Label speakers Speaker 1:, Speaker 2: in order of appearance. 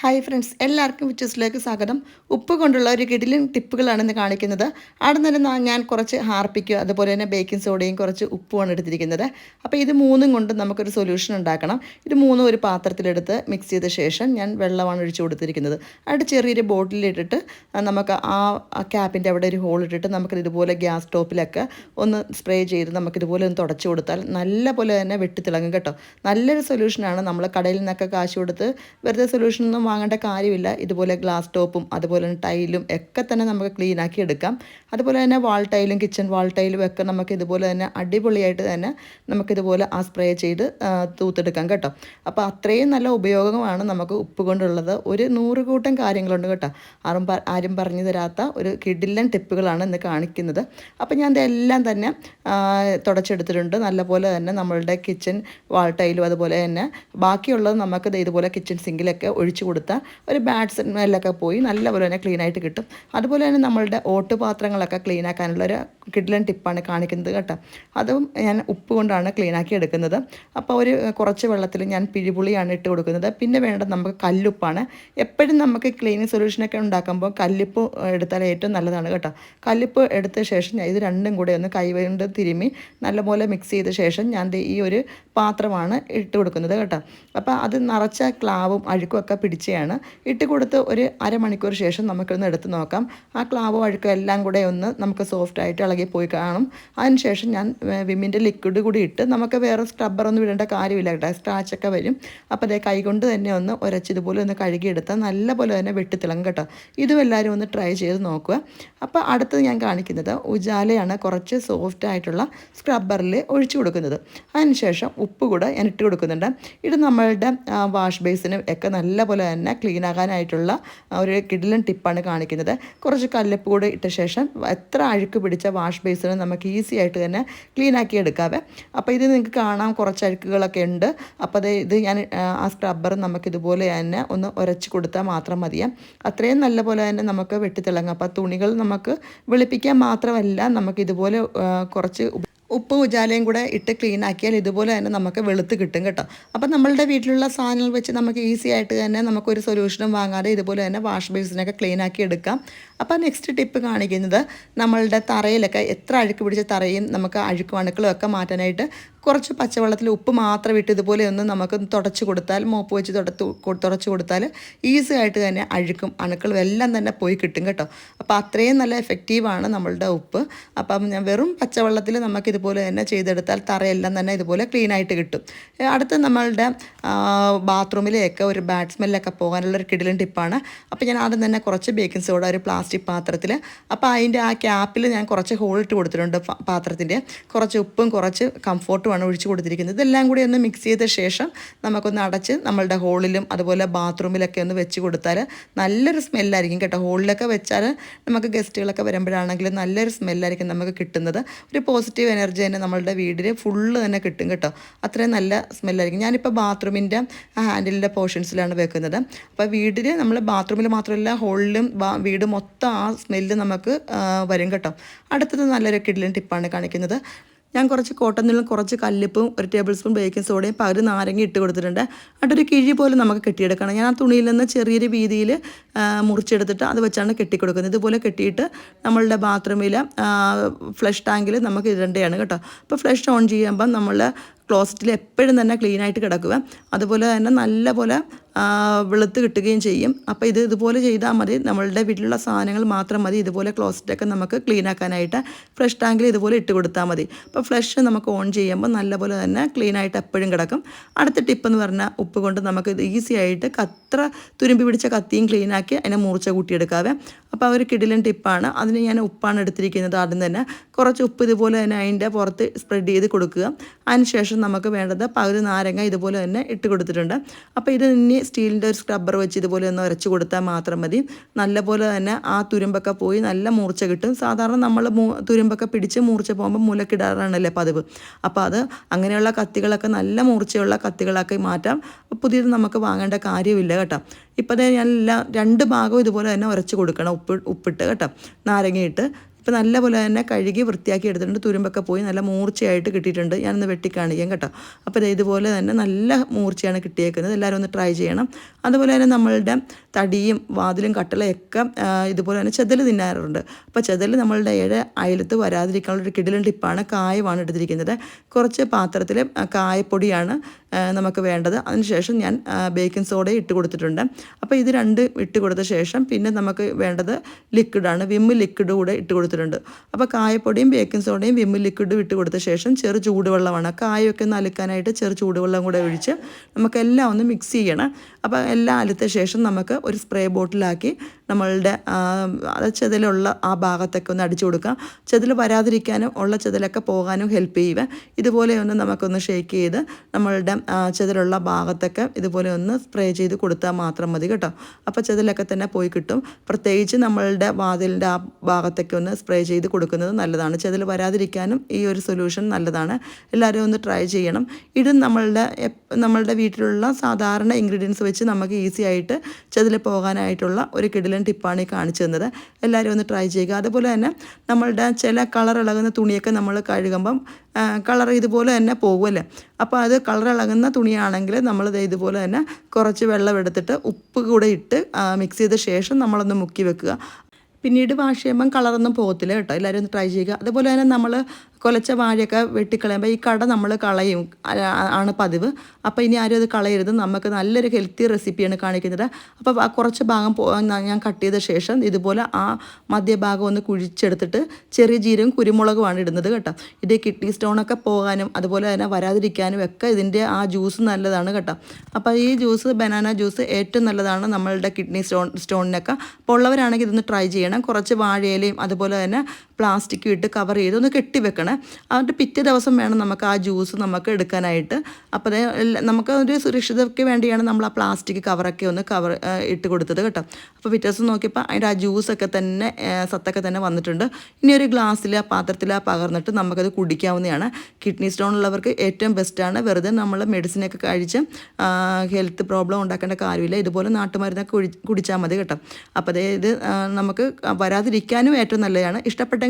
Speaker 1: Hi friends എല്ലാവർക്കും വിച്ചസിലേക്ക് സ്വാഗതം. ഉപ്പ് കൊണ്ടുള്ള ഒരു കിടിലൻ ടിപ്പുകളാണ് ഇന്ന് കാണിക്കുന്നത്. അവിടെ നിന്ന് ഞാൻ കുറച്ച് ഹാർപ്പിക്കും അതുപോലെ തന്നെ ബേക്കിംഗ് സോഡയും കുറച്ച് ഉപ്പുമാണ് എടുത്തിരിക്കുന്നത്. അപ്പോൾ ഇത് മൂന്നും കൊണ്ട് നമുക്കൊരു സൊല്യൂഷൻ ഉണ്ടാക്കണം. ഇത് മൂന്നും ഒരു പാത്രത്തിലെടുത്ത് മിക്സ് ചെയ്ത ശേഷം ഞാൻ വെള്ളമാണ് ഒഴിച്ചു കൊടുത്തിരിക്കുന്നത്. അവിടെ ചെറിയൊരു ബോട്ടിലിട്ടിട്ട് നമുക്ക് ആ ക്യാപ്പിന്റെ അവിടെ ഒരു ഹോൾ ഇട്ടിട്ട് നമുക്ക് ഇതുപോലെ ഗ്യാസ് സ്റ്റോപ്പിലൊക്കെ ഒന്ന് സ്പ്രേ ചെയ്ത് നമുക്കിതുപോലെ ഒന്ന് തുടച്ചു കൊടുത്താൽ നല്ല പോലെ തന്നെ വെട്ടിത്തിളങ്ങും കേട്ടോ. നല്ലൊരു സൊല്യൂഷനാണ് നമ്മൾ കടയിൽ നിന്നൊക്കെ കാശ് കൊടുത്ത് വെറുതെ സൊല്യൂഷൻ ഒന്നും വാങ്ങേണ്ട കാര്യമില്ല. ഇതുപോലെ ഗ്ലാസ് ടോപ്പും അതുപോലെ തന്നെ ടൈലും ഒക്കെ തന്നെ നമുക്ക് ക്ലീൻ ആക്കി എടുക്കാം. അതുപോലെ തന്നെ വാൾ ടൈലും കിച്ചൺ വാൾ ടൈലും ഒക്കെ നമുക്ക് ഇതുപോലെ തന്നെ അടിപൊളിയായിട്ട് തന്നെ നമുക്കിതുപോലെ ആ സ്പ്രേ ചെയ്ത് തൂത്തെടുക്കാം കേട്ടോ. അപ്പോൾ അത്രയും നല്ല ഉപയോഗമാണ് നമുക്ക് ഉപ്പ് കൊണ്ടുള്ളത്. ഒരു നൂറ് കൂട്ടം കാര്യങ്ങളുണ്ട് കേട്ടോ. ആരും ആരും പറഞ്ഞു തരാത്ത ഒരു കിടിലൻ ടിപ്പുകളാണ് ഇന്ന് കാണിക്കുന്നത്. അപ്പോൾ ഞാൻ ഇതെല്ലാം തന്നെ തുടച്ചെടുത്തിട്ടുണ്ട്. നല്ലപോലെ തന്നെ നമ്മളുടെ കിച്ചൺ വാൾ ടൈലും അതുപോലെ തന്നെ ബാക്കിയുള്ളത് നമുക്ക് ഇതുപോലെ കിച്ചൺ സിങ്കിലൊക്കെ ഒഴിച്ചു കൊടുത്താൽ ഒരു ബാഡ് സ്മെല്ലൊക്കെ പോയി നല്ലപോലെ തന്നെ ക്ലീൻ ആയിട്ട് കിട്ടും. അതുപോലെ തന്നെ നമ്മളുടെ ക്ലീൻ ആക്കാനുള്ള ഒരു കിഡിലൻ ടിപ്പാണ് കാണിക്കുന്നത് കേട്ടോ. അതും ഞാൻ ഉപ്പ് കൊണ്ടാണ് ക്ലീൻ ആക്കി എടുക്കുന്നത്. അപ്പോൾ ഒരു കുറച്ച് വെള്ളത്തിൽ ഞാൻ പിഴിപുളിയാണ് ഇട്ട് കൊടുക്കുന്നത്. പിന്നെ വേണ്ടത് നമുക്ക് കല്ലുപ്പാണ്. എപ്പോഴും നമുക്ക് ക്ലീനിങ് സൊല്യൂഷനൊക്കെ ഉണ്ടാക്കുമ്പോൾ കല്ലുപ്പ് എടുത്താൽ ഏറ്റവും നല്ലതാണ് കേട്ടോ. കല്ലുപ്പ് എടുത്ത ശേഷം ഞാൻ ഇത് രണ്ടും കൂടെ ഒന്ന് കൈകൊണ്ട് തിരുമ്മി നല്ലപോലെ മിക്സ് ചെയ്ത ശേഷം ഞാൻ ഈ ഒരു പാത്രമാണ് ഇട്ട് കൊടുക്കുന്നത് കേട്ടോ. അപ്പോൾ അത് നിറച്ച ക്ലാവും അഴുക്കും ഒക്കെ പിടിച്ചതാണ് ഇട്ട് കൊടുത്ത് ഒരു അരമണിക്കൂർ ശേഷം നമുക്കൊന്ന് എടുത്ത് നോക്കാം. ആ ക്ലാവ് അഴുക്കും എല്ലാം കൂടെ ഒന്ന് നമുക്ക് സോഫ്റ്റ് ആയിട്ട് ഇളകി പോയി കാണും. അതിനുശേഷം ഞാൻ വിമ്മിന്റെ ലിക്വിഡ് കൂടി ഇട്ട് നമുക്ക് വേറെ സ്ക്രബ്ബറൊന്നും ഇടേണ്ട കാര്യമില്ല കേട്ടോ. സ്ക്രാച്ചൊക്കെ വരും. അപ്പോൾ അതേ കൈകൊണ്ട് തന്നെ ഒന്ന് ഉരച്ച് ഇതുപോലെ ഒന്ന് കഴുകിയെടുത്താൽ നല്ലപോലെ തന്നെ വെട്ടിത്തിളങ്ങും കേട്ടോ. ഇതും എല്ലാവരും ഒന്ന് ട്രൈ ചെയ്ത് നോക്കുക. അപ്പോൾ അടുത്തത് ഞാൻ കാണിക്കുന്നത് ഉജാലയാണ് കുറച്ച് സോഫ്റ്റ് ആയിട്ടുള്ള സ്ക്രബ്ബറിൽ ഒഴിച്ചു കൊടുക്കുന്നത്. അതിനുശേഷം ഉപ്പ് കൂടെ ഞാൻ ഇട്ട് കൊടുക്കുന്നുണ്ട്. ഇത് നമ്മളുടെ വാഷ് ബേസിനും ഒക്കെ നല്ലപോലെ തന്നെ ക്ലീൻ ആകാനായിട്ടുള്ള ഒരു കിടിലൻ ടിപ്പാണ് കാണിക്കുന്നത്. കുറച്ച് കല്ലപ്പ് കൂടെ ഇട്ട ശേഷം എത്ര അഴുക്ക് പിടിച്ച വാഷ് ബേസിനും നമുക്ക് ഈസി ആയിട്ട് തന്നെ ക്ലീൻ ആക്കി എടുക്കാവേ. അപ്പോൾ ഇത് നിങ്ങൾക്ക് കാണാം കുറച്ച് അഴുക്കുകളൊക്കെ ഉണ്ട്. അപ്പോൾ അത് ഇത് ഞാൻ ആ, സ്ക്രബ്ബർ നമുക്ക് ഇതുപോലെ തന്നെ ഒന്ന് ഉരച്ച് കൊടുത്താൽ മാത്രം മതിയാം അത്രയും നല്ല പോലെ തന്നെ നമുക്ക് വെട്ടിത്തിളങ്ങും. അപ്പോൾ തുണികൾ നമുക്ക് വെളുപ്പിക്കാൻ മാത്രമല്ല നമുക്ക് ഇതുപോലെ കുറച്ച് ഉപ്പ് ഉജാലയും കൂടെ ഇട്ട് ക്ലീൻ ആക്കിയാൽ ഇതുപോലെ തന്നെ നമുക്ക് വെളുത്ത് കിട്ടും കേട്ടോ. അപ്പം നമ്മളുടെ വീട്ടിലുള്ള സാധനങ്ങൾ വെച്ച് നമുക്ക് ഈസി ആയിട്ട് തന്നെ നമുക്കൊരു സൊല്യൂഷനും വാങ്ങാതെ ഇതുപോലെ തന്നെ വാഷ് ബേസിനൊക്കെ ക്ലീൻ ആക്കി എടുക്കാം. അപ്പോൾ നെക്സ്റ്റ് ടിപ്പ് കാണിക്കുന്നത് നമ്മളുടെ തറയിലൊക്കെ എത്ര അഴുക്ക് പിടിച്ച തറയും നമുക്ക് അഴുക്ക് അണുക്കളും ഒക്കെ മാറ്റാനായിട്ട് കുറച്ച് പച്ചവെള്ളത്തിൽ ഉപ്പ് മാത്രം ഇട്ട് ഇതുപോലെ ഒന്ന് നമുക്ക് തുടച്ച് കൊടുത്താൽ മോപ്പ് വെച്ച് തുടത്ത് തുടച്ച് കൊടുത്താൽ ഈസി ആയിട്ട് തന്നെ അഴുക്കും അണുക്കളും എല്ലാം തന്നെ പോയി കിട്ടും കേട്ടോ. അപ്പോൾ അത്രയും നല്ല എഫക്റ്റീവാണ് നമ്മളുടെ ഉപ്പ്. അപ്പം വെറും പച്ചവെള്ളത്തിൽ നമുക്ക് ഇതുപോലെ തന്നെ ചെയ്തെടുത്താൽ തറയെല്ലാം തന്നെ ഇതുപോലെ ക്ലീൻ ആയിട്ട് കിട്ടും അടുത്ത് നമ്മളുടെ ബാത്റൂമിലേക്ക് ഒരു ബാഡ് സ്മെല്ലൊക്കെ പോകാനുള്ള ഒരു കിടിലും ടിപ്പാണ്. അപ്പോൾ ഞാൻ ആദ്യം തന്നെ കുറച്ച് ബേക്കിംഗ് സോഡ ഒരു പ്ലാസ്റ്റിക് പാത്രത്തിൽ അപ്പോൾ അതിന്റെ ആ ക്യാപ്പിൽ ഞാൻ കുറച്ച് ഹോൾ ഇട്ട് കൊടുത്തിട്ടുണ്ട് പാത്രത്തിന്റെ കുറച്ച് ഉപ്പും കുറച്ച് കംഫോർട്ടുമാണ് ഒഴിച്ച് കൊടുത്തിരിക്കുന്നത്. ഇതെല്ലാം കൂടി ഒന്ന് മിക്സ് ചെയ്ത ശേഷം നമുക്കൊന്ന് അടച്ച് നമ്മളുടെ ഹോളിലും അതുപോലെ ബാത്റൂമിലൊക്കെ ഒന്ന് വെച്ച് കൊടുത്താൽ നല്ലൊരു സ്മെല്ലായിരിക്കും കേട്ടോ. ഹോളിലൊക്കെ വെച്ചാൽ നമുക്ക് ഗസ്റ്റുകളൊക്കെ വരുമ്പോഴാണെങ്കിലും നല്ലൊരു സ്മെല്ലായിരിക്കും നമുക്ക് കിട്ടുന്നത്. ഒരു പോസിറ്റീവ് എനർജി തന്നെ നമ്മളുടെ വീടിന് ഫുള്ള് തന്നെ കിട്ടും കേട്ടോ. അത്രയും നല്ല സ്മെല്ലായിരിക്കും ഞാനിപ്പോൾ ബാത്റൂമിന്റെ ഹാൻഡിലിന്റെ പോർഷൻസിലാണ് വെക്കുന്നത്. അപ്പോൾ വീടിന് നമ്മൾ ബാത്റൂമിൽ മാത്രമല്ല ഹോളിലും വീട് മൊത്തം ആ സ്മെല്ല് നമുക്ക് വരും കേട്ടോ. അടുത്തത് നല്ലൊരു കിഡിലും ടിപ്പാണ് കാണിക്കുന്നത്. ഞാൻ കുറച്ച് കോട്ടൺ കുറച്ച് കല്ലിപ്പും ഒരു ടേബിൾ സ്പൂൺ ബേക്കിംഗ് സോഡയും പകരം നാരങ്ങ ഇട്ട് കൊടുത്തിട്ടുണ്ട്. എന്നിട്ടൊരു കിഴി പോലെ നമുക്ക് കെട്ടിയെടുക്കണം. ഞാൻ ആ തുണിയിൽ നിന്ന് ചെറിയൊരു വീതിയിൽ മുറിച്ചെടുത്തിട്ട് അത് വെച്ചാണ് കെട്ടിക്കൊടുക്കുന്നത്. ഇതുപോലെ കെട്ടിയിട്ട് നമ്മളുടെ ബാത്റൂമിൽ ഫ്ലഷ് ടാങ്കിൽ നമുക്ക് ഇടേണ്ടതാണ് കേട്ടോ. അപ്പോൾ ഫ്ലഷ് ഓൺ ചെയ്യുമ്പം നമ്മൾ ക്ലോസറ്റിൽ എപ്പോഴും തന്നെ ക്ലീൻ ആയിട്ട് കിടക്കുക. അതുപോലെ തന്നെ നല്ല പോലെ വെളുത്ത് കിട്ടുകയും ചെയ്യും. അപ്പോൾ ഇത് ഇതുപോലെ ചെയ്താൽ മതി. നമ്മളുടെ വീട്ടിലുള്ള സാധനങ്ങൾ മാത്രം മതി. ഇതുപോലെ ക്ലോസറ്റൊക്കെ നമുക്ക് ക്ലീൻ ആക്കാനായിട്ട് ഫ്ലഷ് ടാങ്കിൽ ഇതുപോലെ ഇട്ട് കൊടുത്താൽ മതി. അപ്പോൾ ഫ്ലഷ് നമുക്ക് ഓൺ ചെയ്യുമ്പോൾ നല്ലപോലെ തന്നെ ക്ലീൻ ആയിട്ട് എപ്പോഴും കിടക്കും. അടുത്ത ടിപ്പ് എന്ന് പറഞ്ഞാൽ ഉപ്പ് കൊണ്ട് നമുക്ക് ഈസി ആയിട്ട് കത്ര തുരുമ്പി പിടിച്ച കത്തിയും ക്ലീൻ ആക്കി അതിനെ മൂർച്ച കൂട്ടിയെടുക്കാവേ. അപ്പോൾ ആ ഒരു കിടിലൻ ടിപ്പാണ് അതിന് ഞാൻ ഉപ്പാണ് എടുത്തിരിക്കുന്നത് ആദ്യം തന്നെ. കുറച്ച് ഉപ്പ് ഇതുപോലെ തന്നെ അതിന്റെ പുറത്ത് സ്പ്രെഡ് ചെയ്ത് കൊടുക്കുക. അതിനുശേഷം നമുക്ക് വേണ്ടത് പകുതി നാരങ്ങ ഇതുപോലെ തന്നെ ഇട്ട് കൊടുത്തിട്ടുണ്ട്. അപ്പോൾ ഇത് ഇനി സ്റ്റീലിന്റെ ഒരു സ്ക്രബ്ബർ വെച്ച് ഇതുപോലെ ഒന്ന് ഉരച്ച് കൊടുത്താൽ മാത്രം മതി. നല്ലപോലെ തന്നെ ആ തുരുമ്പൊക്കെ പോയി നല്ല മൂർച്ച കിട്ടും. സാധാരണ നമ്മൾ തുരുമ്പൊക്കെ പിടിച്ച് മൂർച്ച പോകുമ്പോൾ മുലക്കിടാറാണല്ലേ പതിവ്. അപ്പോൾ അത് അങ്ങനെയുള്ള കത്തികളൊക്കെ നല്ല മൂർച്ചയുള്ള കത്തികളൊക്കെ മാറ്റാം. പുതിയത് നമുക്ക് വാങ്ങേണ്ട കാര്യമില്ല കേട്ടോ. ഇപ്പോൾ ദേ ഞാൻ എല്ലാ രണ്ട് ഭാഗവും ഇതുപോലെ തന്നെ ഉരച്ച് കൊടുക്കണം. ഉപ്പ് ഉപ്പിട്ട് കേട്ടോ. നാരങ്ങയിട്ട് ഇപ്പോൾ നല്ലപോലെ തന്നെ കഴുകി വൃത്തിയാക്കി എടുത്തിട്ടുണ്ട്. തുരുമ്പൊക്കെ പോയി നല്ല മൂർച്ചയായിട്ട് കിട്ടിയിട്ടുണ്ട്. ഞാനൊന്ന് വെട്ടി കാണിക്കാം കേട്ടോ അപ്പോൾ ഇതുപോലെ തന്നെ നല്ല മൂർച്ചയാണ് കിട്ടിയേക്കുന്നത്. എല്ലാവരും ഒന്ന് ട്രൈ ചെയ്യണം. അതുപോലെ തന്നെ നമ്മളുടെ തടിയും വാതിലും കട്ടളയൊക്കെ ഇതുപോലെ തന്നെ ചെതൽ തിന്നാറുണ്ട്. അപ്പോൾ ചെതൽ നമ്മളുടെ ഏഴ് അയലത്ത് വരാതിരിക്കാനുള്ള ഒരു കിടിലൻ ടിപ്പാണ് കായമാണ് എടുത്തിരിക്കുന്നത്. കുറച്ച് പാത്രത്തിൽ കായപ്പൊടിയാണ് നമുക്ക് വേണ്ടത്. അതിനുശേഷം ഞാൻ ബേക്കിംഗ് സോഡയും ഇട്ട് കൊടുത്തിട്ടുണ്ട്. അപ്പോൾ ഇത് രണ്ട് ഇട്ട് കൊടുത്ത ശേഷം പിന്നെ നമുക്ക് വേണ്ടത് ലിക്വിഡാണ്. വിമ്മ് ലിക്വിഡ് കൂടെ ഇട്ട് കൊടുത്തിട്ടുണ്ട്. അപ്പോൾ കായപ്പൊടിയും ബേക്കിംഗ് സോഡയും വിമ്മ് ലിക്വിഡ് ഇട്ട് കൊടുത്ത ശേഷം ചെറു ചൂടുവെള്ളമാണ്. കായൊക്കെ ഒന്ന് അലുക്കാനായിട്ട് ചെറു ചൂടുവെള്ളം കൂടെ ഒഴിച്ച് നമുക്കെല്ലാം ഒന്ന് മിക്സ് ചെയ്യണം. അപ്പോൾ എല്ലാം അലുത്ത ശേഷം നമുക്ക് ഒരു സ്പ്രേ ബോട്ടിലാക്കി നമ്മളുടെ ചെതിലുള്ള ആ ഭാഗത്തൊക്കെ ഒന്ന് അടിച്ചു കൊടുക്കുക. ചെതിൽ വരാതിരിക്കാനും ഉള്ള ചെതിലൊക്കെ പോകാനും ഹെൽപ്പ് ചെയ്യുക. ഇതുപോലെ ഒന്ന് നമുക്കൊന്ന് ഷേക്ക് ചെയ്ത് നമ്മളുടെ ചെതിലുള്ള ഭാഗത്തൊക്കെ ഇതുപോലെ ഒന്ന് സ്പ്രേ ചെയ്ത് കൊടുത്താൽ മാത്രം മതി കേട്ടോ. അപ്പോൾ ചെതിലൊക്കെ തന്നെ പോയി കിട്ടും. പ്രത്യേകിച്ച് നമ്മളുടെ വാതിലിന്റെ ആ ഭാഗത്തൊക്കെ ഒന്ന് സ്പ്രേ ചെയ്ത് കൊടുക്കുന്നത് നല്ലതാണ്. ചെതിൽ വരാതിരിക്കാനും ഈ ഒരു സൊല്യൂഷൻ നല്ലതാണ്. എല്ലാവരും ഒന്ന് ട്രൈ ചെയ്യണം. ഇത് നമ്മളുടെ നമ്മളുടെ വീട്ടിലുള്ള സാധാരണ ഇൻഗ്രീഡിയൻസ് വെച്ച് നമുക്ക് ഈസി ആയിട്ട് ചെതിൽ പോകാനായിട്ടുള്ള ഒരു കിടിലൻ ടിപ്പാണ് ഈ കാണിച്ചു തന്നത്. എല്ലാവരും ഒന്ന് ട്രൈ ചെയ്യുക. അതുപോലെ തന്നെ നമ്മളുടെ ചില കളർ ഇളകുന്ന തുണിയൊക്കെ നമ്മൾ കഴുകുമ്പം കളർ ഇതുപോലെ തന്നെ പോകുമല്ലേ അപ്പോൾ അത് കളർ ഇളകുന്ന തുണിയാണെങ്കിൽ നമ്മൾ ഇതുപോലെ തന്നെ കുറച്ച് വെള്ളം എടുത്തിട്ട് ഉപ്പ് കൂടെ ഇട്ട് മിക്സ് ചെയ്ത ശേഷം നമ്മളൊന്ന് മുക്കി വെക്കുക. പിന്നീട് വാഷ് ചെയ്യുമ്പം കളറൊന്നും പോകത്തില്ല കേട്ടോ. എല്ലാവരും ഒന്ന് ട്രൈ ചെയ്യുക. അതുപോലെ തന്നെ നമ്മൾ കുലച്ച വാഴയൊക്കെ വെട്ടിക്കളയുമ്പോൾ ഈ കട നമ്മൾ കളയും. ആണ് പതിവ്. അപ്പോൾ ഇനി ആരും അത് കളയരുത്. നമുക്ക് നല്ലൊരു ഹെൽത്തി റെസിപ്പിയാണ് കാണിക്കുന്നത്. അപ്പോൾ കുറച്ച് ഭാഗം ഞാൻ കട്ട് ചെയ്ത ശേഷം ഇതുപോലെ ആ മധ്യഭാഗം ഒന്ന് കുഴിച്ചെടുത്തിട്ട് ചെറിയ ജീരകം കുരുമുളകുമാണ് ഇടുന്നത് കേട്ടോ. ഇത് കിഡ്നി സ്റ്റോണൊക്കെ പോകാനും അതുപോലെ തന്നെ വരാതിരിക്കാനും ഒക്കെ ഇതിന്റെ ആ ജ്യൂസ് നല്ലതാണ് കേട്ടോ. അപ്പോൾ ഈ ജ്യൂസ് ബനാന ജ്യൂസ് ഏറ്റവും നല്ലതാണ് നമ്മളുടെ കിഡ്നി സ്റ്റോൺ സ്റ്റോണിനൊക്കെ. അപ്പോൾ ഉള്ളവരാണെങ്കിൽ ഇതൊന്ന് ട്രൈ ചെയ്യണം. കുറച്ച് വാഴയിലയും അതുപോലെ തന്നെ പ്ലാസ്റ്റിക്കും ഇട്ട് കവർ ചെയ്ത് ഒന്ന് കെട്ടിവെക്കണം എന്നിട്ട് പിറ്റേ ദിവസം വേണം നമുക്ക് ആ ജ്യൂസ് നമുക്ക് എടുക്കാനായിട്ട്. അപ്പോൾ നമുക്ക് ഒരു സുരക്ഷിതയ്ക്ക് വേണ്ടിയാണ് നമ്മൾ ആ പ്ലാസ്റ്റിക് കവറൊക്കെ ഒന്ന് കവർ ഇട്ട് കൊടുത്തത് കേട്ടോ. അപ്പോൾ പിറ്റേ ദിവസം നോക്കിയപ്പോൾ അതിന്റെ ആ ജ്യൂസൊക്കെ തന്നെ സത്തൊക്കെ തന്നെ വന്നിട്ടുണ്ട്. ഇനി ഒരു ഗ്ലാസ്സിൽ ആ പാത്രത്തിൽ പകർന്നിട്ട് നമുക്കത് കുടിക്കാവുന്നതാണ്. കിഡ്നി സ്റ്റോൺ ഉള്ളവർക്ക് ഏറ്റവും ബെസ്റ്റാണ് വെറുതെ നമ്മൾ മെഡിസിനൊക്കെ കഴിച്ച് ഹെൽത്ത് പ്രോബ്ലം ഉണ്ടാക്കേണ്ട കാര്യമില്ല. ഇതുപോലെ നാട്ടുമരുന്നൊക്കെ കുടിച്ചാൽ മതി കേട്ടോ. അപ്പോൾ അതായത് നമുക്ക് വരാതിരിക്കാനും ഏറ്റവും നല്ലതാണ്. ഇഷ്ടപ്പെട്ടെങ്കിൽ